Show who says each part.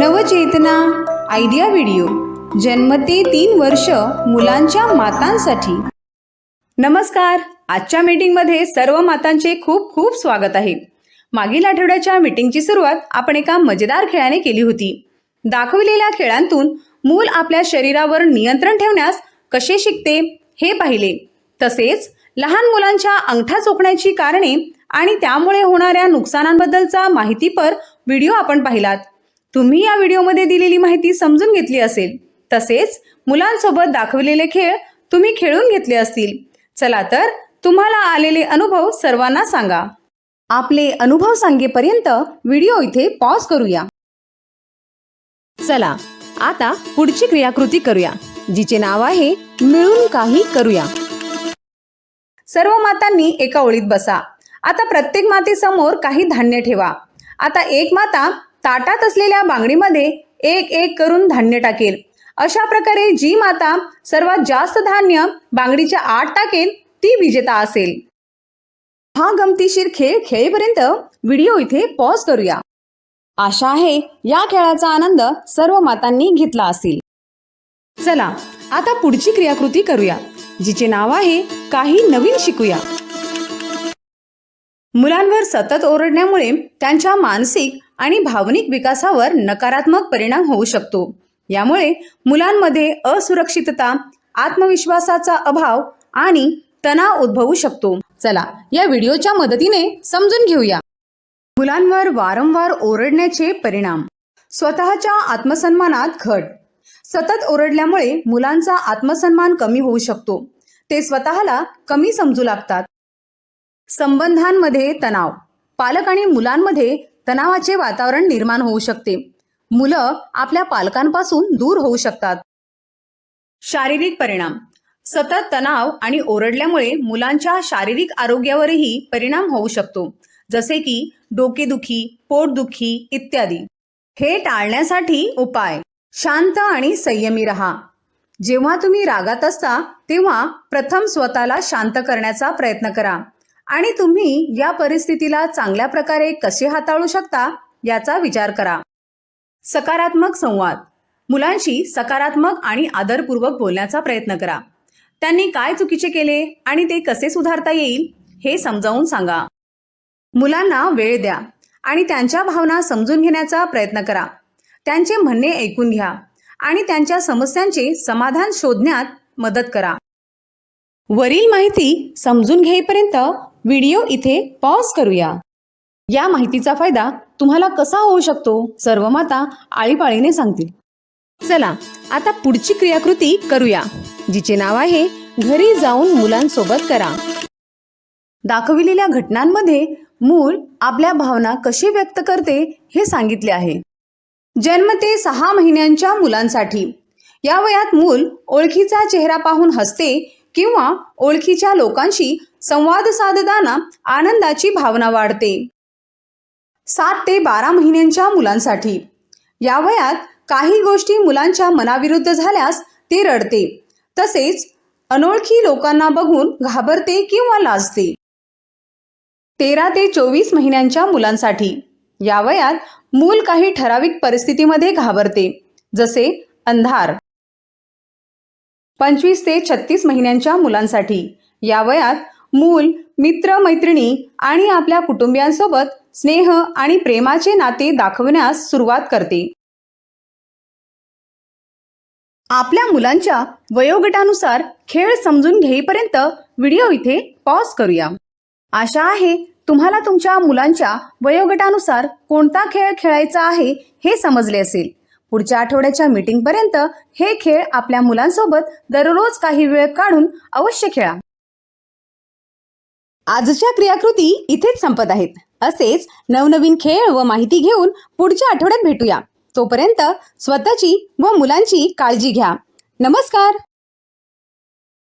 Speaker 1: नवचेतना idea video. जन्म ते तीन वर्ष मुलांच्या मातांसाठी. नमस्कार. आजच्या मीटिंगमध्ये सर्व मातांचे खूप खूप स्वागत आहे. मागील आठवड्याच्या मीटिंगची सुरुवात आपण एका मजेदार खेळाने केली होती. दाखवलेल्या खेळांतून मूल आपल्या शरीरावर नियंत्रण ठेवण्यास कसे शिकते हे पाहिले. तसेच लहान मुलांच्या अंगठा चोखण्याची कारणे आणि त्यामुळे होणाऱ्या नुकसानांबद्दलचा माहितीपर व्हिडिओ आपण पाहिलात. तुम्ही या व्हिडिओमध्ये दिलेली माहिती समजून घेतली असेल तसेच मुलांसोबत दाखवलेले खेळ तुम्ही खेळून घेतले असतील. चला तर तुम्हाला आलेले अनुभव सर्वांना सांगा. आपले अनुभव सांगेपर्यंत व्हिडिओ इथे पॉज करूया. चला आता पुढची क्रियाकृती करूया जिचे नाव आहे मिळून काही करूया. सर्व मातांनी एका ओळीत बसा. आता प्रत्येक मातेसमोर काही धान्य ठेवा. आता एक माता ताटात असलेल्या बांगडीमध्ये एक एक करून धान्य टाकेल. अशा प्रकारे जी माता सर्वात जास्त धान्य बांगडीच्या आत टाकेल ती विजेता असेल. हा गमतीशीर खेळ खेळेपर्यंत व्हिडिओ इथे पॉज करूया. आशा आहे या खेळाचा आनंद सर्व मातांनी घेतला असेल. चला आता पुढची क्रियाकृती करूया जिचे नाव आहे काही नवीन शिकूया. मुलांवर सतत ओरडण्यामुळे त्यांच्या मानसिक आणि भावनिक विकासावर नकारात्मक परिणाम होऊ शकतो. यामुळे मुलांमध्ये असुरक्षितता आत्मविश्वासाचा अभाव आणि तणाव उद्भवू शकतो. चला या व्हिडिओच्या मदतीने समजून घेऊया. मुलांवर वारंवार ओरडण्याचे परिणाम. स्वतःच्या आत्मसन्मानात घट. सतत ओरडल्यामुळे मुलांचा आत्मसन्मान कमी होऊ शकतो. ते स्वतःला कमी समजू लागतात. संबंधांमध्ये तणाव. पालक आणि मुलांमध्ये तणावाचे वातावरण निर्माण होऊ शकते. मुलं आपल्या पालकांपासून दूर होऊ शकतात. शारीरिक परिणाम. सतत तणाव आणि ओरडल्यामुळे मुलांच्या शारीरिक आरोग्यावरही परिणाम होऊ शकतो. जसे की डोकेदुखी पोटदुखी इत्यादी. हे टाळण्यासाठी उपाय. शांत आणि संयमी रहा. जेव्हा तुम्ही रागात असता तेव्हा प्रथम स्वतःला शांत करण्याचा प्रयत्न करा. आणि तुम्ही या परिस्थितीला चांगल्या प्रकारे कसे हाताळू शकता याचा विचार करा. सकारात्मक संवाद. मुलांशी सकारात्मक आणि आदरपूर्वक बोलण्याचा प्रयत्न करा. त्यांनी काय चुकीचे केले आणि ते कसे सुधारता येईल हे समजावून सांगा. मुलांना वेळ द्या आणि त्यांच्या भावना समजून घेण्याचा प्रयत्न करा. त्यांचे म्हणणे ऐकून घ्या आणि त्यांच्या समस्यांचे समाधान शोधण्यात मदत करा. वरील माहिती समजून घेईपर्यंत व्हिडिओ इथे पॉज करूया. या माहितीचा फायदा तुम्हाला कसा होऊ शकतो सर्व माता आळीपाळीने सांगतील. चला आता पुढची क्रियाकृती करूया जिचे नाव आहे घरी जाऊन मुलांसोबत करा. दाखविलेल्या घटनांमध्ये मूल आपल्या भावना कशी व्यक्त करते हे सांगितले आहे. जन्म ते सहा महिन्यांच्या मुलांसाठी. या वयात मूल ओळखीचा चेहरा पाहून हसते किंवा ओळखीच्या लोकांशी संवाद साधताना आनंदाची भावना वाढते. सात ते बारा महिन्यांच्या मुलांसाठी. या वयात काही गोष्टी मुलांच्या मनाविरुद्ध झाल्यास ते रडते. तसेच अनोळखी लोकांना बघून घाबरते किंवा लाजते. तेरा ते चोवीस महिन्यांच्या मुलांसाठी. या वयात मूल काही ठराविक परिस्थितीमध्ये घाबरते जसे अंधार. पंचवीस ते छत्तीस महिन्यांच्या मुलांसाठी. या वयात मूल मित्र मैत्रिणी आणि आपल्या कुटुंबियांसोबत स्नेह आणि प्रेमाचे नाते दाखवण्यास सुरुवात करते. आपल्या मुलांच्या वयोगटानुसार खेळ समजून घेईपर्यंत व्हिडिओ इथे पॉज करूया. आशा आहे तुम्हाला तुमच्या मुलांच्या वयोगटानुसार कोणता खेळ खेळायचा आहे हे समजले असेल. पुढच्या आठवड्याच्या मीटिंगपर्यंत हे खेळ आपल्या मुलांसोबत दररोज काही वेळ काढून अवश्य खेळा. आजच्या क्रियाकृती इथेच संपत आहेत. असेच नवनवीन खेळ व माहिती घेऊन पुढच्या आठवड्यात भेटूया. तोपर्यंत स्वतःची व मुलांची काळजी घ्या. नमस्कार!